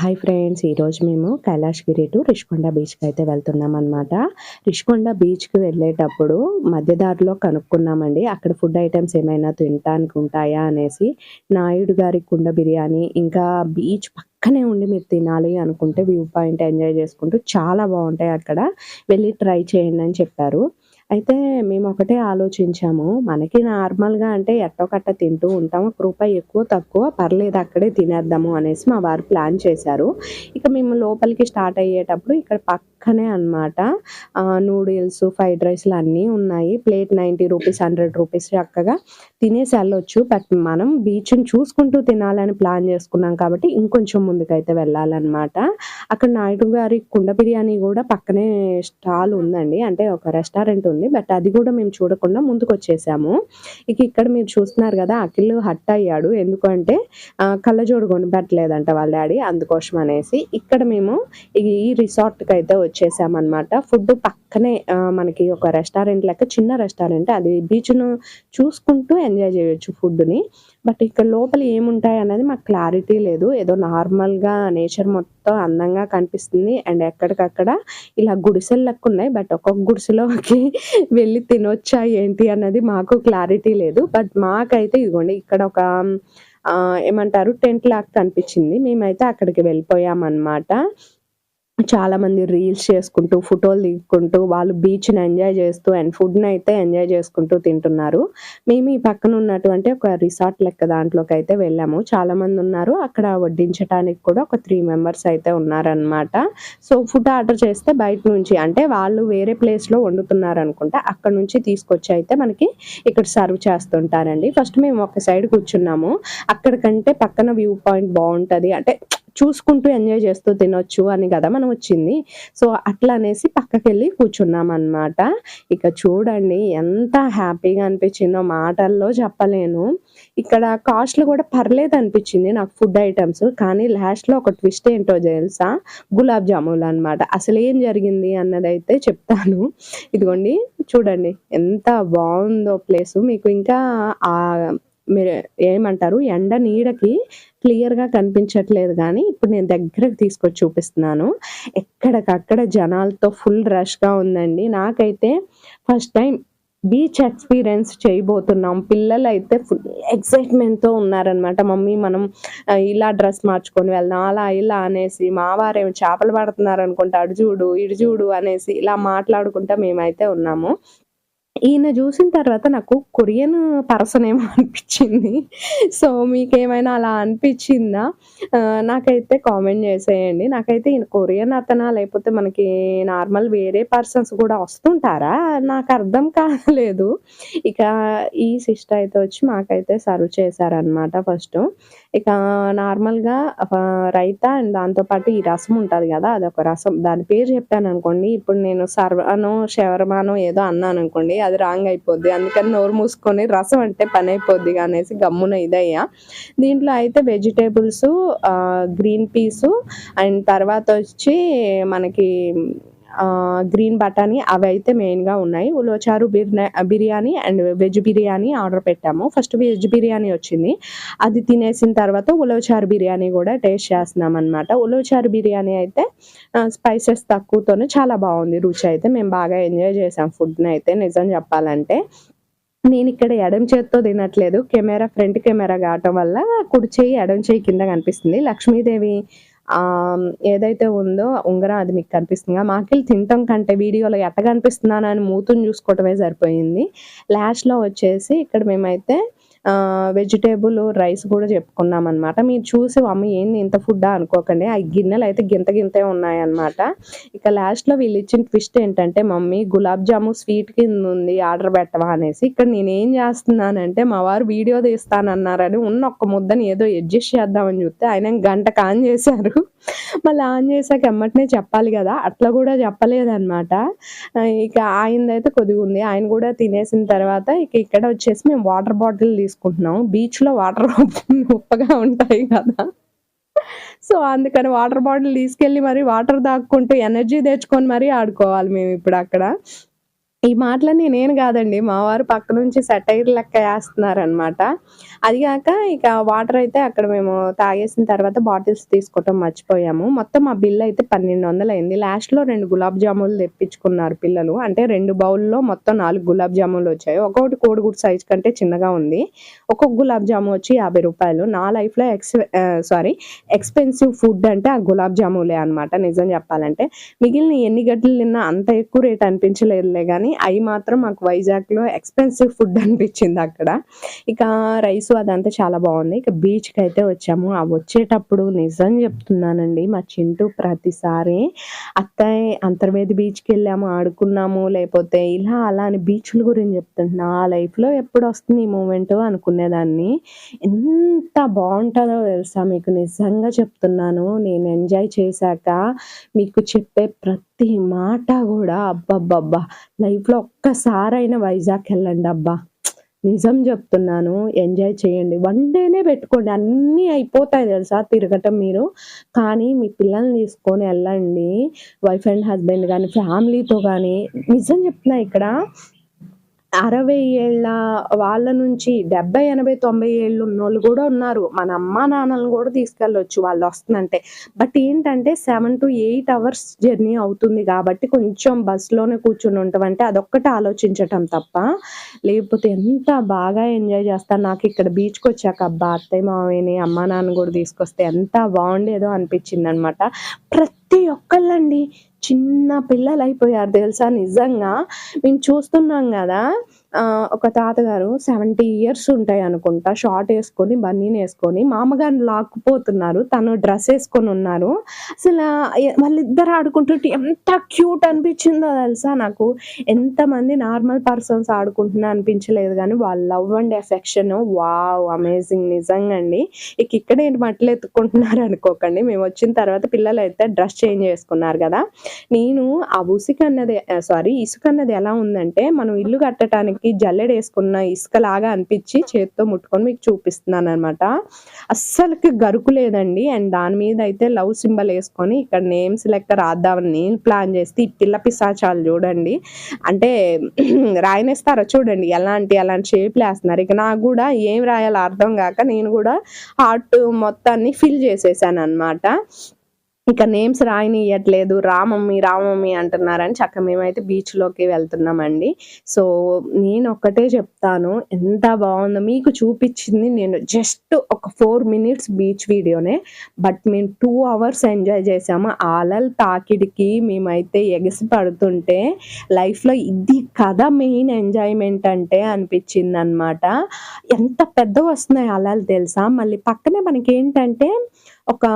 Hi friends ఈరోజు మేము Kailashgiri to Rishikonda బీచ్కి అయితే వెళ్తున్నాం అనమాట రిషికొండ బీచ్కి వెళ్ళేటప్పుడు మధ్యదారిలో కనుక్కున్నామండి. అక్కడ ఫుడ్ ఐటమ్స్ ఏమైనా తినడానికి ఉంటాయా అనేసి నాయుడు గారి కుండ బిర్యానీ ఇంకా బీచ్ పక్కనే ఉండి మీరు తినాలి అనుకుంటే వ్యూ పాయింట్ ఎంజాయ్ చేసుకుంటూ చాలా బాగుంటాయి అక్కడ. వెళ్ళి ట్రై చేయండి అని చెప్పారు. అయితే మేము ఒకటే ఆలోచించాము. మనకి నార్మల్గా అంటే ఎట్టో కట్ట తింటూ ఉంటాం. ఒక రూపాయి ఎక్కువ తక్కువ పర్లేదు అక్కడే తినేద్దాము అనేసి మా వారు ప్లాన్ చేశారు. ఇక మేము లోపలికి స్టార్ట్ అయ్యేటప్పుడు ఇక్కడ పక్కనే అనమాట నూడిల్స్ ఫ్రైడ్ రైస్లు అన్నీ ఉన్నాయి. Plate ninety rupees hundred rupees చక్కగా తినేసి వెళ్ళొచ్చు. బట్ మనం బీచ్ని చూసుకుంటూ తినాలని ప్లాన్ చేసుకున్నాం కాబట్టి ఇంకొంచెం ముందుకైతే వెళ్ళాలన్నమాట. అక్కడ నాయుడు గారి కుండ బిర్యానీ కూడా పక్కనే స్టాల్ ఉందండి. అంటే ఒక రెస్టారెంట్ ఉంది. ఉంది. బట్ అది కూడా మేము చూడకుండా ముందుకు వచ్చేసాము ఇక ఇక్కడ మీరు చూస్తున్నారు కదా అఖిల్ హట్ అయ్యాడు. ఎందుకంటే కళ్ళజోడు కొనిపెట్టలేదంట వాళ్ళ డాడీ. అందుకోసం అనేసి ఇక్కడ మేము ఈ రిసార్ట్కి అయితే వచ్చేసామన్నమాట. ఫుడ్ పక్కనే మనకి ఒక రెస్టారెంట్ లెక్క చిన్న రెస్టారెంట్. అది బీచ్ను చూసుకుంటూ ఎంజాయ్ చేయొచ్చు ఫుడ్ని బట్ ఇక్కడ లోపల ఏముంటాయి అనేది మాకు క్లారిటీ లేదు. ఏదో నార్మల్గా నేచర్ మొత్తం అందంగా కనిపిస్తుంది. అండ్ ఎక్కడికక్కడ ఇలా గుడిసెలు లెక్క ఉన్నాయి. బట్ ఒక్కొక్క గుడిసెలోకి వెళ్ళి తినొచ్చా ఏంటి అన్నది మాకు క్లారిటీ లేదు. బట్ మాకైతే ఇదిగోండి ఇక్కడ ఒక ఏమంటారు టెంట్ లాగా కనిపించింది. మేమైతే అక్కడికి వెళ్ళిపోయామన్నమాట. చాలా మంది రీల్స్ చేసుకుంటూ ఫోటోలు దిగుకుంటూ వాళ్ళు బీచ్ని ఎంజాయ్ చేస్తూ అండ్ ఫుడ్ని అయితే ఎంజాయ్ చేసుకుంటూ తింటున్నారు. మేము ఈ పక్కన ఉన్నటువంటి ఒక రిసార్ట్ లెక్క దాంట్లోకి అయితే వెళ్ళాము. చాలా మంది ఉన్నారు. అక్కడ వడ్డించడానికి కూడా ఒక త్రీ మెంబర్స్ అయితే ఉన్నారనమాట సో ఫుడ్ ఆర్డర్ చేస్తే బయట నుంచి అంటే వాళ్ళు వేరే ప్లేస్లో వండుతున్నారు అనుకుంటే అక్కడ నుంచి తీసుకొచ్చి అయితే మనకి ఇక్కడ సర్వ్ చేస్తుంటారండి. ఫస్ట్ మేము ఒక సైడ్ కూర్చున్నాము. అక్కడికంటే పక్కన వ్యూ పాయింట్ బాగుంటుంది. అంటే చూసుకుంటూ ఎంజాయ్ చేస్తూ తినొచ్చు అని కదా మనం వచ్చింది. సో అట్లా అనేసి పక్కకి వెళ్ళి కూర్చున్నాం అనమాట ఇక చూడండి ఎంత హ్యాపీగా అనిపించిందో మాటల్లో చెప్పలేను. ఇక్కడ కాస్ట్లు కూడా పర్లేదు అనిపించింది నాకు ఫుడ్ ఐటమ్స్. కానీ లాస్ట్లో ఒక ట్విస్ట్ ఏంటో తెలుసా? గులాబ్ జాములు అనమాట అసలు ఏం జరిగింది అన్నదైతే చెప్తాను. ఇదిగోండి చూడండి ఎంత బాగుందో ప్లేస్. మీకు ఇంకా మీరు ఏమంటారు? ఎండ నీడకి క్లియర్గా కనిపించట్లేదు కానీ ఇప్పుడు నేను దగ్గరకు తీసుకొచ్చి చూపిస్తున్నాను. ఎక్కడికక్కడ జనాలతో ఫుల్ రష్గా ఉందండి. నాకైతే ఫస్ట్ టైం బీచ్ ఎక్స్పీరియన్స్ చేయబోతున్నాం. పిల్లలు అయితే ఫుల్ ఎక్సైట్మెంట్తో ఉన్నారనమాట మమ్మీ మనం ఇలా డ్రెస్ మార్చుకొని వెళ్దాం అలా ఇలా అనేసి మావారేమో చేపలు పడుతున్నారు అనుకుంటా అడు చూడు ఇడు చూడు అనేసి ఇలా మాట్లాడుకుంటా మేమైతే ఉన్నాము. ఈయన చూసిన తర్వాత నాకు కొరియన్ పర్సన్ ఏమో అనిపించింది. సో మీకేమైనా అలా అనిపించిందా? నాకైతే కామెంట్ చేసేయండి. నాకైతే ఈయన కొరియన్ అతనా? లేకపోతే మనకి నార్మల్ వేరే పర్సన్స్ కూడా వస్తుంటారా? నాకు అర్థం కాలేదు. ఇక ఈ సిస్టర్ అయితే వచ్చి మాకైతే సర్వ్ చేశారనమాట ఫస్ట్. ఇక నార్మల్గా రైత అండ్ దాంతోపాటు ఈ రసం ఉంటుంది కదా అదొక రసం. దాని పేరు చెప్పాను అనుకోండి ఇప్పుడు నేను సర్వనో శవర్మానో ఏదో అన్నాను అనుకోండి అది రాంగ్ అయిపోద్ది. అందుకని నోరు మూసుకొని రసం అంటే పని అయిపోద్ది అనేసి గమ్మున ఇదయ్యా. దీంట్లో అయితే వెజిటేబుల్స్ గ్రీన్ పీసు అండ్ తర్వాత వచ్చి మనకి గ్రీన్ బటానీ అవి అయితే మెయిన్గా ఉన్నాయి. ఉలవచారు biryani and veg biryani order పెట్టాము. ఫస్ట్ వెజ్ బిర్యానీ వచ్చింది. అది తినేసిన తర్వాత ఉలవచారు బిర్యానీ కూడా టేస్ట్ చేస్తున్నాం అనమాట ఉలవచారు బిర్యానీ అయితే స్పైసెస్ తక్కువతోనే చాలా బాగుంది. రుచి అయితే మేము బాగా ఎంజాయ్ చేసాం ఫుడ్ని అయితే నిజం చెప్పాలంటే. నేను ఇక్కడ ఎడం చేత్తో తినట్లేదు. కెమెరా ఫ్రంట్ కెమెరా కావటం వల్ల కుడి చేయి ఎడం చేయి కింద కనిపిస్తుంది. లక్ష్మీదేవి ఏదైతే ఉందో ఉంగరం అది మీకు కనిపిస్తుందిగా మాకెళ్ళి తినటం కంటే వీడియోలో ఎట్ట కనిపిస్తున్నానని అని మూతుని చూసుకోవటమే సరిపోయింది. లాస్ట్లో వచ్చేసి ఇక్కడ మేమైతే వెజిటేబుల్ రైస్ కూడా చెప్పుకున్నాం అనమాట మీరు చూసి అమ్మ ఏంది ఇంత ఫుడ్ అనుకోకండి. ఆ గిన్నెలు అయితే గింత గింతే ఉన్నాయన్నమాట. ఇక లాస్ట్లో వీళ్ళు ఇచ్చిన ట్విస్ట్ ఏంటంటే మమ్మీ గులాబ్ జాము స్వీట్ కింద ఉంది ఆర్డర్ పెట్టవా? అనేసి. ఇక్కడ నేనేం చేస్తున్నానంటే మా వారు వీడియో తీస్తానన్నారని ఉన్న ఒక్క ముద్దని ఏదో అడ్జస్ట్ చేద్దామని చూస్తే ఆయన గంట కాన్ చేశారు. మళ్ళీ ఆన్ చేశాక ఎమ్మటనే చెప్పాలి కదా. అట్లా కూడా చెప్పలేదన్నమాట. ఇక ఆయనదైతే కొద్దిగా ఉంది ఆయన కూడా తినేసిన తర్వాత ఇక ఇక్కడ వచ్చేసి మేము వాటర్ బాటిల్ చేసుకుంటున్నాం బీచ్లో వాటర్ ఉప్పగా ఉంటాయి కదా. సో అందుకని వాటర్ బాటిల్ తీసుకెళ్ళి మరి వాటర్ దాక్కుంటూ ఎనర్జీ తెచ్చుకొని మరీ ఆడుకోవాలి మేము ఇప్పుడు అక్కడ. ఈ మాటలన్నీ నేను కాదండి మా వారు పక్క నుంచి సెటైర్ లెక్క ఏస్తన్నారనమాట. అది కాక ఇక వాటర్ అయితే అక్కడ మేము తాగేసిన తర్వాత బాటిల్స్ తీసుకోవటం మర్చిపోయాము. మొత్తం ఆ బిల్ అయితే 1200 అయింది. లాస్ట్‌లో రెండు గులాబ్ జాములు తెప్పించుకున్నారు పిల్లలు. అంటే రెండు బౌల్‌లో మొత్తం నాలుగు గులాబ్ జాములు వచ్చాయి. ఒక్కొక్కటి కోడిగుడ్డు సైజ్ కంటే చిన్నగా ఉంది. ఒక్కొక్క గులాబ్ జాము వచ్చి యాభై రూపాయలు నా లైఫ్‌లో ఎక్స్ సారీ ఎక్స్‌పెన్సివ్ ఫుడ్ అంటే ఆ గులాబ్ జాములే అనమాట నిజం చెప్పాలంటే. మిగిలిన ఎన్ని గడ్డలు తిన్నా అంత ఎక్కువ రేట్ అనిపించలేదులే కానీ అవి మాత్రం మాకు వైజాగ్‌లో ఎక్స్‌పెన్సివ్ ఫుడ్ అనిపించింది అక్కడ. ఇక రైస్ అదంతా చాలా బాగుంది ఇక బీచ్‌కైతే వచ్చాము. ఆ వచ్చేటప్పుడు నిజం చెప్తున్నానండి మా చింటూ ప్రతిసారి అత్తయ్య అంతర్వేది బీచ్‌కెళ్ళాము, ఆడుకున్నాము, లేకపోతే ఇలా అలా అని బీచ్‌ల గురించి చెప్తుంటే నా లైఫ్‌లో ఎప్పుడొస్తుంది ఈ మూమెంట్ అనుకునేదాన్ని. ఎంత బాగుంటుందో తెలుసా మీకు నిజంగా చెప్తున్నాను. నేను ఎంజాయ్ చేశాక మీకు చెప్పే ప్రతి మాట కూడా అబ్బబ్బబ్బా! లైఫ్‌లో ఒక్కసారైనా వైజాగ్‌కెళ్ళండి అబ్బా! నిజం చెప్తున్నాను. ఎంజాయ్ చేయండి. వన్ డేనే పెట్టుకోండి. అన్నీ అయిపోతాయి తెలుసా తిరగటం మీరు. కానీ మీ పిల్లల్ని తీసుకొని వెళ్ళండి వైఫ్ అండ్ హస్బెండ్ కానీ ఫ్యామిలీతో కానీ నిజం చెప్తున్నా ఇక్కడ అరవై ఏళ్ళ వాళ్ళ నుంచి 70, 80, 90 ఏళ్ళు ఉన్నోళ్ళు కూడా ఉన్నారు. మన అమ్మా నాన్నలని కూడా తీసుకెళ్ళొచ్చు వాళ్ళొస్తుందంటే. బట్ ఏంటంటే 7-8 అవర్స్ జర్నీ అవుతుంది కాబట్టి కొంచెం బస్సులోనే కూర్చుని ఉంటామంటే అదొక్కటి ఆలోచించటం తప్ప, లేకపోతే ఎంత బాగా ఎంజాయ్ చేస్తాను నాకు ఇక్కడ బీచ్కి వచ్చాక అబ్బా! అత్తయ్య, మావయ్యని, అమ్మ నాన్న కూడా తీసుకొస్తే ఎంత బాగుండేదో అనిపించింది అనమాట ప్రతి ఒక్కళ్ళండి చిన్న పిల్లలు అయిపోయారు తెలుసా నిజంగా. మేము చూస్తున్నాం కదా ఒక తాతగారు 70 ఇయర్స్ ఉంటాయి అనుకుంటా షార్ట్ వేసుకొని బన్నీని వేసుకొని మామగారిని లాక్కుపోతున్నారు. తను డ్రెస్ వేసుకొని ఉన్నారు అసలు వాళ్ళిద్దరు ఆడుకుంటుంటే ఎంత క్యూట్ అనిపించిందో తెలుసా నాకు. ఎంతమంది నార్మల్ పర్సన్స్ ఆడుకుంటున్నా అనిపించలేదు కానీ వాళ్ళ love and affection wow! Amazing నిజంగా అండి. ఇక ఇక్కడేంటి మట్టలు ఎత్తుకుంటున్నారు అనుకోకండి. మేము వచ్చిన తర్వాత పిల్లలు అయితే డ్రెస్ చేంజ్ చేసుకున్నారు కదా నేను ఆ ఉసికన్నది ఆహ్, సారీ ఇసుకన్నది ఎలా ఉందంటే, మనం ఇల్లు కట్టటానికి జల్లెడేసుకున్న ఇసుకలాగా అనిపించి చేత్తో ముట్టుకొని మీకు చూపిస్తున్నాను అనమాట అస్సలకి గరుకు లేదండి. అండ్ దాని మీద అయితే లవ్ సింబల్ వేసుకొని ఇక్కడ నేమ్స్ లెక్క రాద్దామని నేను ప్లాన్ చేస్తే, ఈ పిల్ల పిశాచాలు చూడండి. అంటే రాయనేస్తారో చూడండి ఎలాంటి, ఎలాంటి షేపులేస్తున్నారు. ఇక నాకు కూడా ఏం రాయాలో అర్థం కాక నేను కూడా హార్ట్ మొత్తాన్ని ఫిల్ చేసేసాను అనమాట ఇక నేమ్స్ రాయనియట్లేదు రామమ్మి రామమ్మి అంటున్నారని చక్కగా మేమైతే బీచ్‌లోకి వెళ్తున్నామండి. సో, నేను ఒక్కటే చెప్తాను. ఎంత బాగుందో మీకు చూపించింది నేను జస్ట్ ఒక ఫోర్ మినిట్స్ బీచ్ వీడియోనే. బట్ మేము టూ అవర్స్ ఎంజాయ్ చేసాము ఆ తాకిడికి మేమైతే ఎగసి పడుతుంటే లైఫ్‌లో ఇది కదా మెయిన్ ఎంజాయ్‌మెంట్ అంటే అనిపించింది అనమాట ఎంత పెద్దవొస్తున్నాయి అలలు తెలుసా? మళ్ళీ పక్కనే మనకి ఏంటంటే ఒక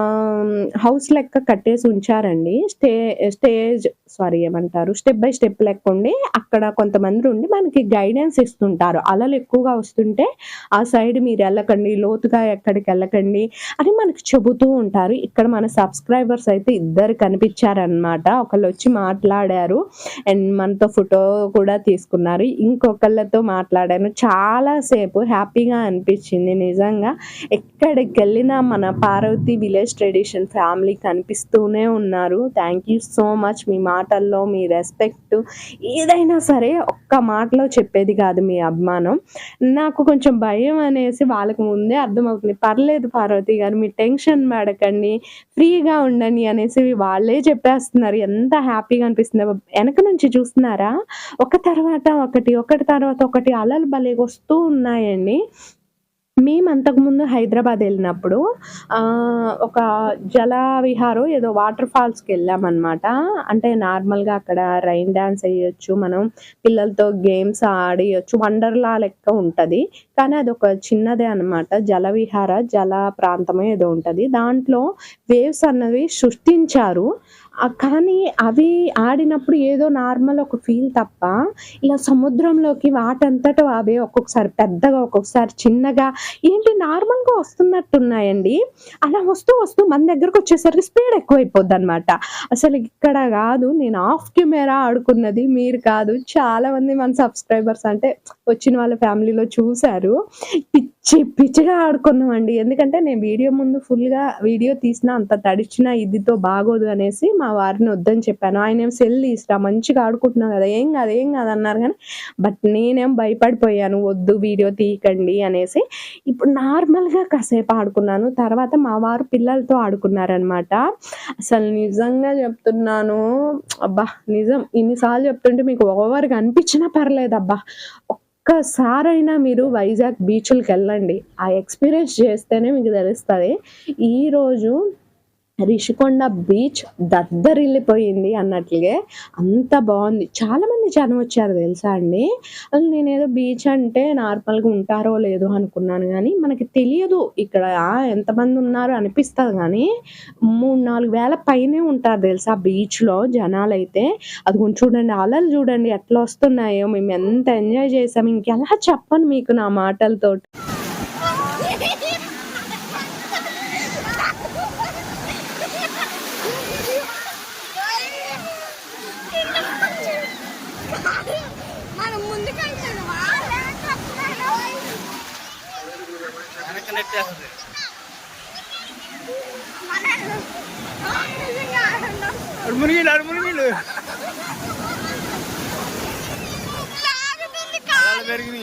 హౌస్ లెక్క కట్టేసి ఉంచారండి. స్టే స్టేజ్ సారీ ఏమంటారు? స్టెప్ బై స్టెప్ లెక్క ఉండి అక్కడ కొంతమంది ఉండి మనకి గైడెన్స్ ఇస్తుంటారు. అలలు ఎక్కువగా వస్తుంటే ఆ సైడ్ మీరు వెళ్ళకండి లోతుగా ఎక్కడికి వెళ్ళకండి అని మనకి చెబుతూ ఉంటారు. ఇక్కడ మన సబ్స్క్రైబర్స్ అయితే ఇద్దరు కనిపించారన్నమాట ఒకళ్ళు వచ్చి మాట్లాడారు. అండ్ మనతో ఫోటో కూడా తీసుకున్నారు. ఇంకొకళ్ళతో మాట్లాడాను. చాలా సేపు హ్యాపీగా అనిపించింది నిజంగా. ఎక్కడికెళ్ళినా మన పార్వతి విలేజ్ ట్రెడిషన్ ఫ్యామిలీ కనిపిస్తూనే ఉన్నారు. Thank you so much. మీ మాటల్లో మీ రెస్పెక్ట్ ఏదైనా సరే ఒక్క మాటలో చెప్పేది కాదు మీ అభిమానం. నాకు కొంచెం భయం అనేసి వాళ్ళకి ముందే అర్థమవుతుంది. పర్లేదు పార్వతి గారు మీరు టెన్షన్ పడకండి. ఫ్రీగా ఉండండి అనేసి వాళ్ళే చెప్పేస్తున్నారు. ఎంత హ్యాపీగా అనిపిస్తుందో. వెనక నుంచి చూస్తున్నారా? ఒక తర్వాత ఒకటి, ఒకటి తర్వాత ఒకటి అలలు భలేగొస్తూ ఉన్నాయండి. మేము అంతకుముందు హైదరాబాద్ వెళ్ళినప్పుడు ఒక జల విహారో ఏదో వాటర్ ఫాల్స్‌కెళ్ళామనమాట. అంటే నార్మల్‌గా అక్కడ రైన్ డాన్స్ వేయొచ్చు మనం పిల్లలతో గేమ్స్ ఆడియొచ్చు. వండర్‌లా లెక్క ఉంటది. కానీ అది ఒక చిన్నదే అనమాట. జల విహార, జల ప్రాంతమే ఏదో ఉంటది. దాంట్లో వేవ్స్ అన్నవి సృష్టించారు. కానీ అవి ఆడినప్పుడు ఏదో నార్మల్ ఒక ఫీల్ తప్ప, ఇలా సముద్రంలోకి వాటంతట అవే ఒక్కొక్కసారి పెద్దగా, ఒక్కొక్కసారి చిన్నగా ఏంటి నార్మల్‌గా వస్తున్నట్టున్నాయండి. అలా వస్తూ, వస్తూ మన దగ్గరకొచ్చేసరికి స్పీడ్ ఎక్కువైపోద్ది అనమాట అసలు ఇక్కడ కాదు నేను ఆఫ్ కెమెరా ఆడుకున్నది మీరు కాదు. చాలామంది మన సబ్స్క్రైబర్స్ అంటే వచ్చిన వాళ్ళ ఫ్యామిలీలో చూసారు. పిచ్చి పిచ్చి పిచ్చిగా ఆడుకున్నామండి. ఎందుకంటే నేను వీడియో ముందు ఫుల్‌గా వీడియో తీసిన అంత తడిచిన ఇదితో బాగోదు అనేసి మా వారిని వద్దని చెప్పాను. ఆయనేమో సెల్ తీసిరా మంచిగా ఆడుకుంటున్నావు కదా! ఏం కాదు, ఏం కాదు అన్నారు కానీ బట్ నేనేం భయపడిపోయాను. వద్దు వీడియో తీయకండి అనేసి. ఇప్పుడు నార్మల్‌గా కాసేపు ఆడుకున్నాను. తర్వాత మా వారు పిల్లలతో ఆడుకున్నారనమాట. అసలు నిజంగా చెప్తున్నాను. అబ్బా! నిజం ఇన్ని సార్లు చెప్తుంటే మీకు ఓవర్‌గా అనిపించినా పర్లేదబ్బా! ఒక్కసారైనా మీరు వైజాగ్ బీచులకెళ్ళండి. ఆ ఎక్స్‌పీరియన్స్ చేస్తేనే మీకు తెలుస్తుంది ఈరోజు రిషికొండ బీచ్ దద్దరిల్లిపోయింది అన్నట్లుగే అంత బాగుంది చాలామంది జనం వచ్చారు తెలుసా అండి. అసలు నేనేదో బీచ్ అంటే నార్మల్‌గా ఉంటారో లేదో అనుకున్నాను కానీ మనకి తెలియదు ఇక్కడ ఎంతమంది ఉన్నారు అనిపిస్తది కానీ మూడు నాలుగు వేల పైనే ఉంటారు తెలుసా బీచ్‌లో జనాలైతే. అదిగోండి చూడండి అలలు చూడండి ఎట్లా వస్తున్నాయో. మేము ఎంత ఎంజాయ్ చేసాము ఇంకెలా చెప్పను మీకు నా మాటలతోటి. మనం ముందుకెళ్తాను వాళ్ళే చెప్తాను వెనక్కి నెట్టేస్తుంది మన నిజంగా ఆనందం. అడు మునిగిలు అడు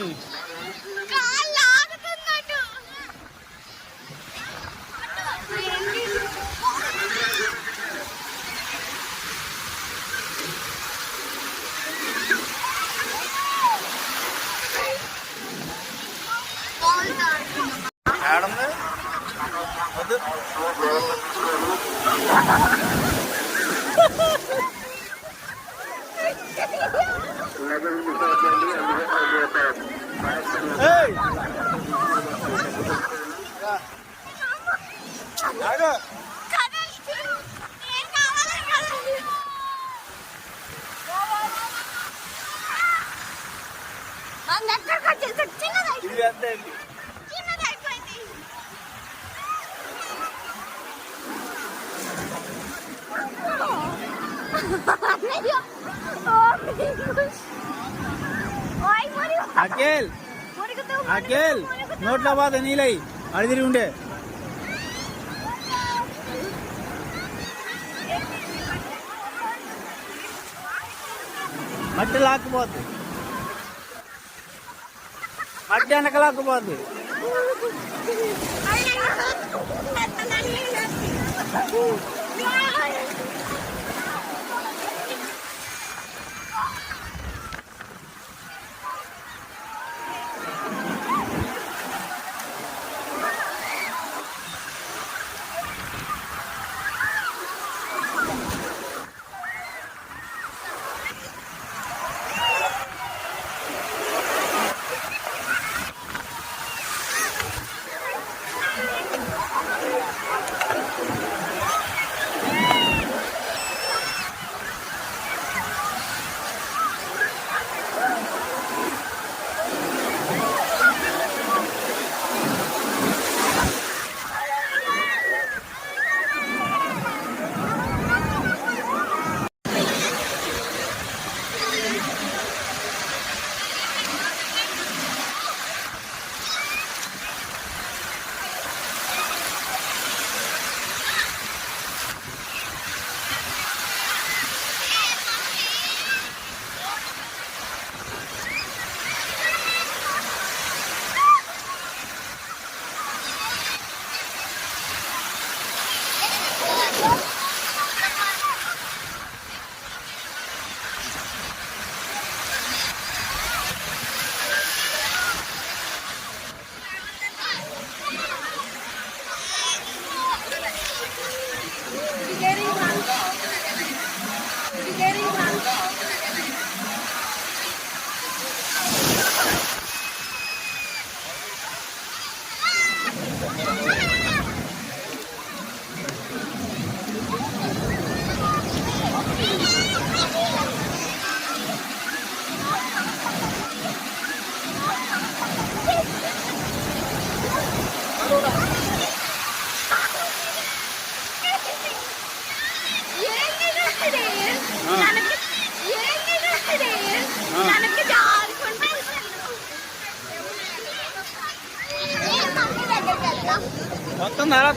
అఖిల్! అఖిల్! నోట్ల బాధ నీలై అడిదిరి ఉండే. మట్టి లాక్కుపోద్ది. మట్టి వెనక లాక్కుపోద్ది.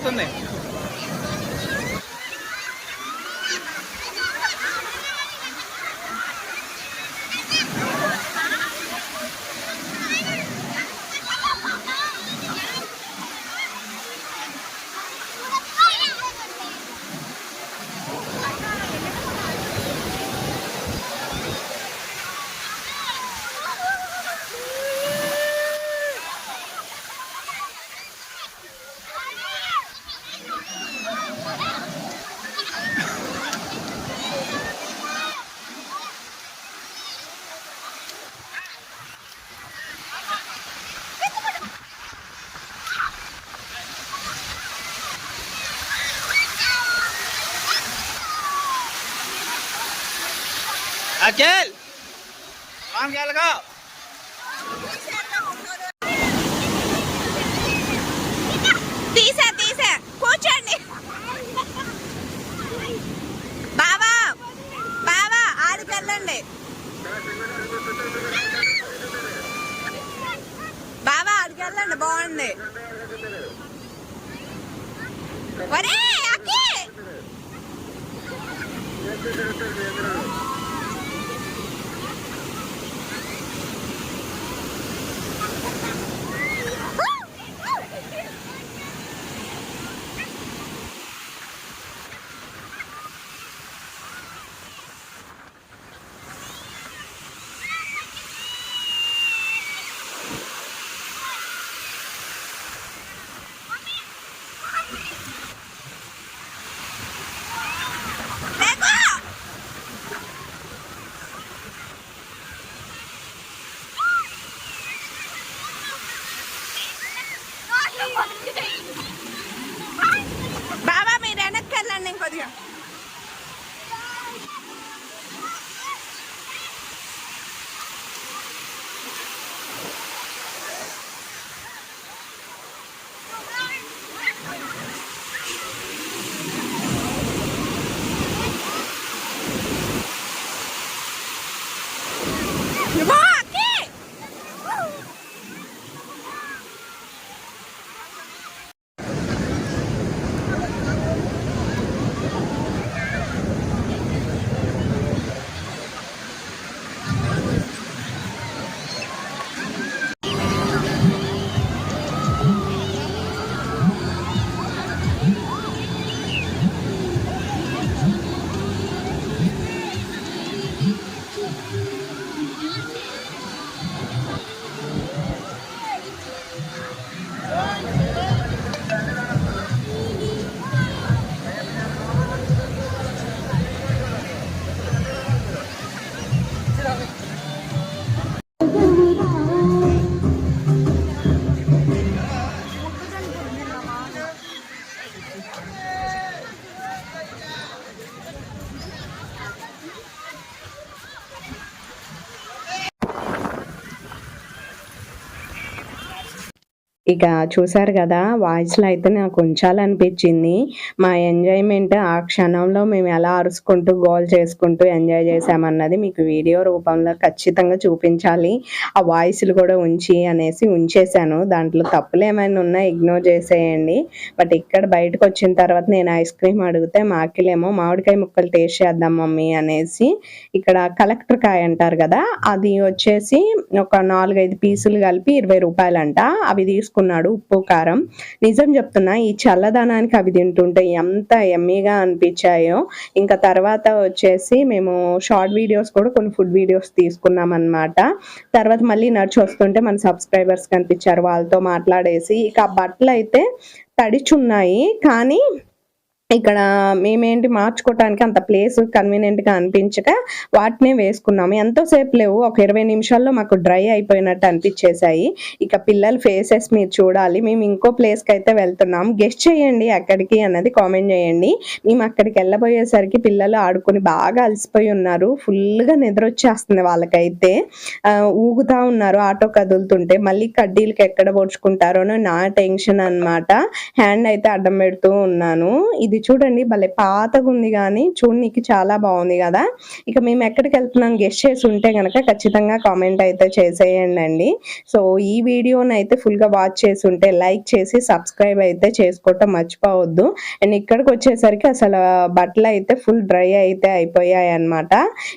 వస్తుంది. ధరస్తుంది అఖిల్ వానికి ఇక చూసారు కదా వాయిస్లో అయితే నాకు ఉంచాలనిపించింది. మా ఎంజాయ్మెంట్ ఆ క్షణంలో మేము ఎలా అరుచుకుంటూ గోల్ చేసుకుంటూ ఎంజాయ్ చేసామన్నది మీకు వీడియో రూపంలో ఖచ్చితంగా చూపించాలి. ఆ వాయిస్లు కూడా ఉంచి అనేసి ఉంచేశాను. దాంట్లో తప్పులు ఏమైనా ఉన్నా ఇగ్నోర్ చేసేయండి. బట్ ఇక్కడ బయటకు వచ్చిన తర్వాత నేను ఐస్ క్రీమ్ అడిగితే మా అఖిలేమో మామిడికాయ ముక్కలు టేస్ట్ చేద్దాం మమ్మీ అనేసి ఇక్కడ కలెక్టర్ కాయ అంటారు కదా అది వచ్చేసి ఒక నాలుగైదు పీసులు కలిపి ఇరవై రూపాయలంట. అవి తీసుకున్నాడు ఉప్పు కారం. నిజం చెప్తున్నా ఈ చల్లదనానికి అవి తింటుంటే ఎంత ఎమ్మీగా అనిపించాయో. ఇంకా తర్వాత వచ్చేసి మేము షార్ట్ వీడియోస్ కూడా కొన్ని ఫుడ్ వీడియోస్ తీసుకున్నాం అన్నమాట తర్వాత మళ్ళీ నడిచి వస్తుంటే మన సబ్స్క్రైబర్స్ కనిపించారు వాళ్ళతో మాట్లాడేసి. ఇక ఆ బట్టలు అయితే తడిచున్నాయి కానీ ఇక్కడ మేమేంటి మార్చుకోవటానికి అంత ప్లేస్ కన్వీనియంట్గా అనిపించక వాటినే వేసుకున్నాము. ఎంతోసేపు లేవు. ఒక ఇరవై నిమిషాల్లో మాకు డ్రై అయిపోయినట్టు అనిపించేసాయి ఇక పిల్లల ఫేసెస్ మీరు చూడాలి. మేము ఇంకో ప్లేస్కి అయితే వెళ్తున్నాం. గెస్ట్ చేయండి అక్కడికి అన్నది కామెంట్ చేయండి. మేము అక్కడికి వెళ్ళబోయేసరికి పిల్లలు ఆడుకొని బాగా అలసిపోయి ఉన్నారు. ఫుల్గా నిద్ర వచ్చేస్తుంది వాళ్ళకైతే. ఆ, ఊగుతా ఉన్నారు ఆటో కదులుతుంటే. మళ్ళీ కడ్డీలకి ఎక్కడ పొడుచుకుంటారో నా టెన్షన్ అన్నమాట. హ్యాండ్ అయితే అడ్డం పెడుతూ ఉన్నాను. ఇది చూడండి భలే పాతగా ఉంది కానీ చూడనీకి చాలా బాగుంది కదా. ఇక మేము ఎక్కడికి వెళ్తున్నాం గెస్ట్ చేసి ఉంటే కనుక ఖచ్చితంగా కామెంట్ అయితే చేసేయండి అండి. సో ఈ వీడియోని అయితే ఫుల్గా వాచ్ చేసి ఉంటే లైక్ చేసి సబ్స్క్రైబ్ అయితే చేసుకోవటం మర్చిపోవద్దు. అండ్ ఇక్కడికి వచ్చేసరికి అసలు బట్టలు అయితే ఫుల్ డ్రై అయితే అయిపోయాయి అన్నమాట.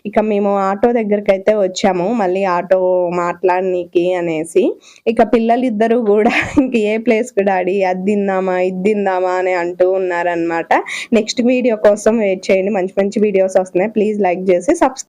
ఇక మేము ఆటో దగ్గరికి అయితే వచ్చాము మళ్ళీ ఆటో మాట్లాడనీకి అనేసి. ఇక పిల్లలిద్దరూ కూడా ఇంక ఏ ప్లేస్కి డాడీ? అది తిందామా ఇది తిందామా అని అంటూ ఉన్నారనమాట నెక్స్ట్ వీడియో కోసం వెయిట్ చేయండి. మంచి మంచి వీడియోస్ వస్తున్నాయి. ప్లీజ్ లైక్ చేసి సబ్స్క్రైబ్